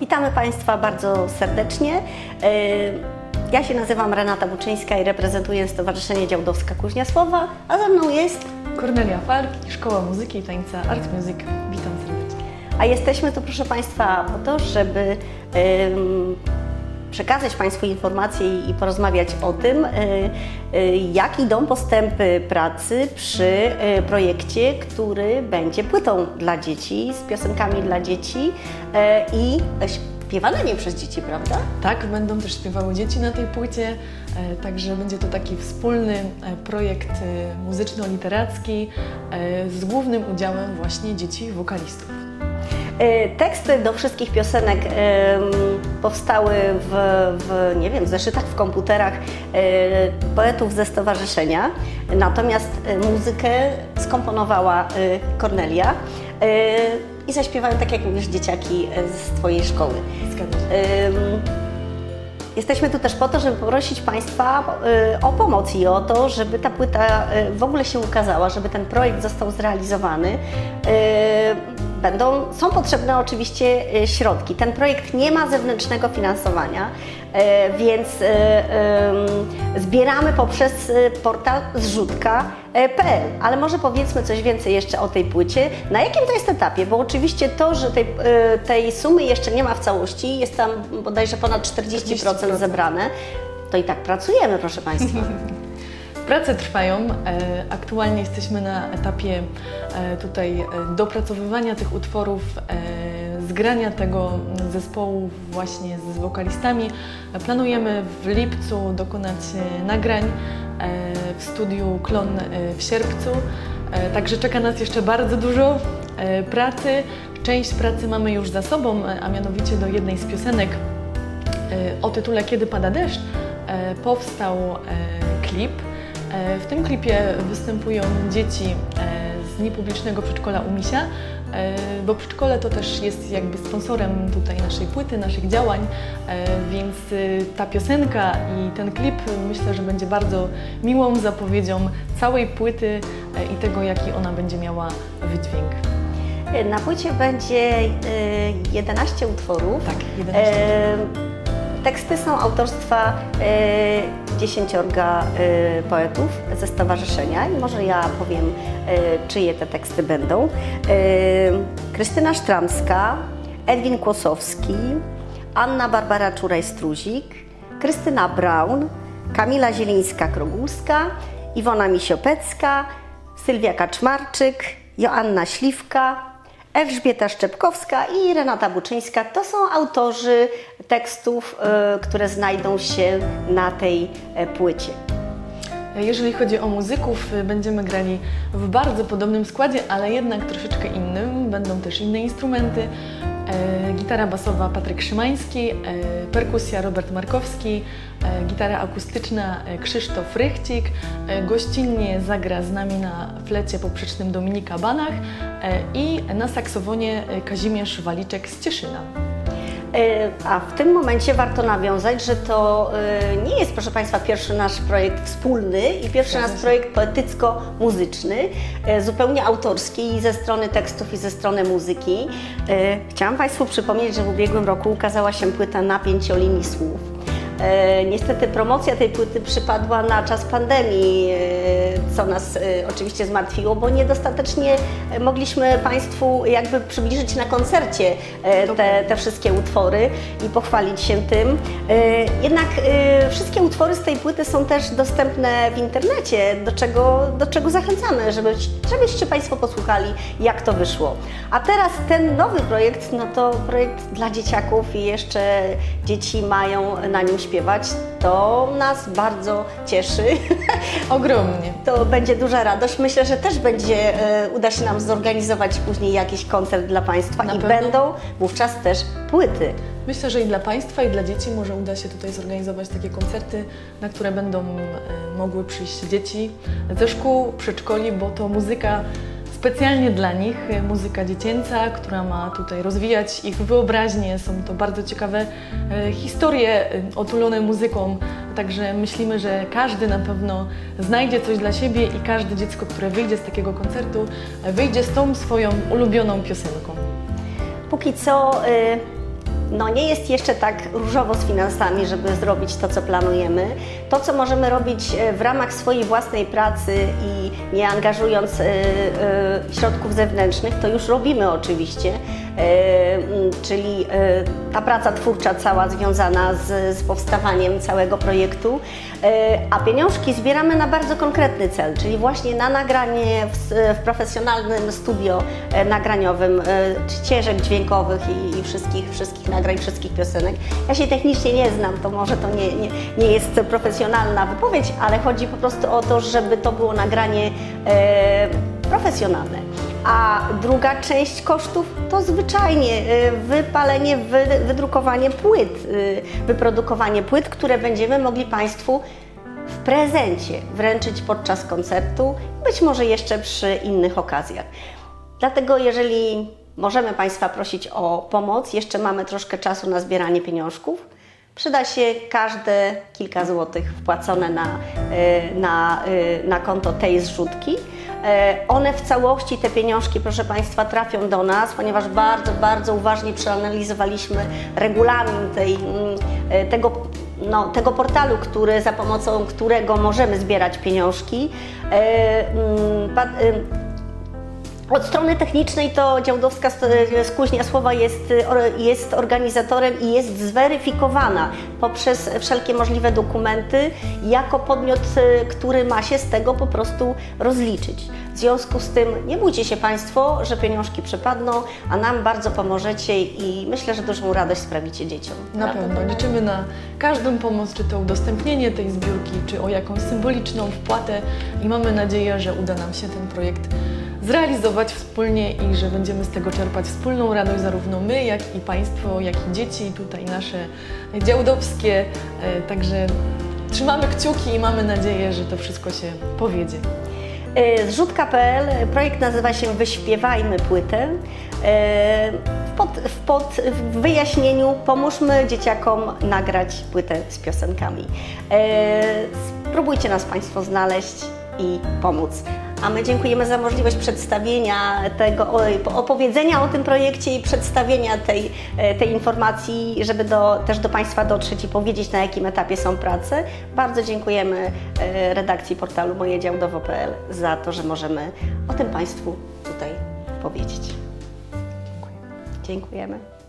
Witamy Państwa bardzo serdecznie. E, Ja się nazywam Renata Buczyńska i reprezentuję Stowarzyszenie Działdowska Kuźnia Słowa, a ze mną jest, Kornelia Falk, Szkoła Muzyki i Tańca Art Music. Witam serdecznie. a jesteśmy tu proszę Państwa po to, żeby przekazać Państwu informacje i- porozmawiać o tym, e, e, jak idą postępy pracy przy e, projekcie, który będzie płytą dla dzieci, z piosenkami dla dzieci i śpiewanym przez dzieci, prawda? Tak, będą też śpiewały dzieci na tej płycie, e, także będzie to taki wspólny e, projekt e, muzyczno-literacki z głównym udziałem właśnie dzieci wokalistów. Teksty do wszystkich piosenek powstały w, w, nie wiem, zeszytach, w komputerach e, poetów ze stowarzyszenia, natomiast e, muzykę skomponowała Kornelia e, i zaśpiewają, tak jak mówisz, dzieciaki z Twojej szkoły. Jesteśmy tu też po to, żeby poprosić Państwa o pomoc i o to, żeby ta płyta w ogóle się ukazała, żeby ten projekt został zrealizowany. Będą, są potrzebne oczywiście y, środki. Ten projekt nie ma zewnętrznego finansowania, y, więc ym, zbieramy poprzez portal zrzutka.pl. Ale może powiedzmy coś więcej jeszcze o tej płycie. Na jakim to jest etapie? Bo oczywiście to, że tej, tej sumy jeszcze nie ma w całości, jest tam bodajże ponad 40%, 40%. zebrane, to i tak pracujemy, proszę Państwa. Prace trwają. E, Aktualnie jesteśmy na etapie e, tutaj e, dopracowywania tych utworów, zgrania tego zespołu właśnie z wokalistami. Planujemy w lipcu dokonać nagrań w studiu Klon w sierpcu. Także czeka nas jeszcze bardzo dużo pracy. Część pracy mamy już za sobą, a mianowicie do jednej z piosenek o tytule Kiedy pada deszcz powstał klip. E, W tym klipie występują dzieci e, z niepublicznego przedszkola Umisia, e, bo przedszkole to też jest jakby sponsorem tutaj naszej płyty, naszych działań, więc ta piosenka i ten klip myślę, że będzie bardzo miłą zapowiedzią całej płyty i tego, jaki ona będzie miała wydźwięk. Na płycie będzie y, 11 utworów. Tak, 11 E, Teksty są autorstwa e, dziesięciorga e, poetów ze stowarzyszenia i może ja powiem, e, czyje te teksty będą. Krystyna Sztramska, Edwin Kłosowski, Anna Barbara Czuraj-Struzik, Krystyna Braun, Kamila Zielińska-Krogulska, Iwona Misiopecka, Sylwia Kaczmarczyk, Joanna Śliwka, Elżbieta Szczepkowska i Renata Buczyńska to są autorzy tekstów, e, które znajdą się na tej e, płycie. Jeżeli chodzi o muzyków, y, będziemy grali w bardzo podobnym składzie, ale jednak troszeczkę innym. Będą też inne instrumenty. E, gitara basowa Patryk Szymański, e, perkusja Robert Markowski, e, gitara akustyczna e, Krzysztof Rychcik. E, gościnnie zagra z nami na flecie poprzecznym Dominika Banach e, i na saksofonie e, Kazimierz Waliczek z Cieszyna. E, A w tym momencie warto nawiązać, że to e, nie jest, proszę Państwa, pierwszy nasz projekt wspólny i pierwszy nasz projekt poetycko-muzyczny, e, zupełnie autorski i ze strony tekstów, i ze strony muzyki. Chciałam Państwu przypomnieć, że w ubiegłym roku ukazała się płyta na pięciolinii słów. E, Niestety promocja tej płyty przypadła na czas pandemii, e, co nas e, oczywiście zmartwiło, bo niedostatecznie mogliśmy Państwu jakby przybliżyć na koncercie te, te wszystkie utwory i pochwalić się tym. Jednak wszystkie utwory z tej płyty są też dostępne w internecie, do czego, do czego zachęcamy, żeby, żebyście Państwo posłuchali, jak to wyszło. A teraz ten nowy projekt, no to projekt dla dzieciaków i jeszcze dzieci mają na nim śpiewać. To nas bardzo cieszy. Ogromnie. To będzie duża radość. Myślę, że też będzie, e, uda się nam zorganizować później jakiś koncert dla Państwa Na i pewno. będą wówczas też płyty. Myślę, że i dla Państwa, i dla dzieci może uda się tutaj zorganizować takie koncerty, na które będą e, mogły przyjść dzieci ze szkół, przedszkoli, bo to muzyka specjalnie dla nich, e, muzyka dziecięca, która ma tutaj rozwijać ich wyobraźnię. Są to bardzo ciekawe e, historie otulone muzyką, także myślimy, że każdy na pewno znajdzie coś dla siebie i każde dziecko, które wyjdzie z takiego koncertu, wyjdzie z tą swoją ulubioną piosenką. Póki co y, no nie jest jeszcze tak różowo z finansami, żeby zrobić to, co planujemy. To, co możemy robić e, w ramach swojej własnej pracy i nie angażując e, e, środków zewnętrznych, to już robimy oczywiście. E, czyli e, ta praca twórcza cała związana z, z powstawaniem całego projektu, E, a pieniążki zbieramy na bardzo konkretny cel, czyli właśnie na nagranie w, w profesjonalnym studio nagraniowym, ścieżek dźwiękowych i, i wszystkich, wszystkich nagrań, wszystkich piosenek. Ja się technicznie nie znam, to może to nie, nie, nie jest profesjonalna wypowiedź, ale chodzi po prostu o to, żeby to było nagranie profesjonalne. A druga część kosztów to zwyczajnie y, wypalenie, wy, wydrukowanie płyt, y, wyprodukowanie płyt, które będziemy mogli Państwu w prezencie wręczyć podczas koncertu, być może jeszcze przy innych okazjach. Dlatego jeżeli możemy Państwa prosić o pomoc, jeszcze mamy troszkę czasu na zbieranie pieniążków, przyda się każde kilka złotych wpłacone na, y, na, na konto tej zrzutki. E, One w całości, te pieniążki, proszę Państwa, trafią do nas, ponieważ bardzo, bardzo uważnie przeanalizowaliśmy regulamin tej, mm, e, tego, no, tego portalu, który, za pomocą którego możemy zbierać pieniążki. E, e, od strony technicznej to Działdowska St- Skuźnia Słowa jest, or- jest organizatorem i jest zweryfikowana poprzez wszelkie możliwe dokumenty jako podmiot, y, który ma się z tego po prostu rozliczyć. W związku z tym nie bójcie się Państwo, że pieniążki przepadną, a nam bardzo pomożecie i myślę, że dużą radość sprawicie dzieciom. Na Prawda? pewno liczymy na każdą pomoc, czy to udostępnienie tej zbiórki, czy o jakąś symboliczną wpłatę i mamy nadzieję, że uda nam się ten projekt zrealizować wspólnie i że będziemy z tego czerpać wspólną radość, zarówno my, jak i Państwo, jak i dzieci, tutaj nasze działdowskie. E, Także trzymamy kciuki i mamy nadzieję, że to wszystko się powiedzie. E, Zrzutka.pl, projekt nazywa się Wyśpiewajmy płytę. E, pod, pod, w wyjaśnieniu pomóżmy dzieciakom nagrać płytę z piosenkami. Spróbujcie nas Państwo znaleźć i pomóc. A my dziękujemy za możliwość przedstawienia tego, opowiedzenia o tym projekcie i przedstawienia tej, e, tej informacji, żeby do, też do Państwa dotrzeć i powiedzieć, na jakim etapie są prace. Bardzo dziękujemy e, redakcji portalu mojedziałdowo.pl za to, że możemy o tym Państwu tutaj powiedzieć. Dziękujemy.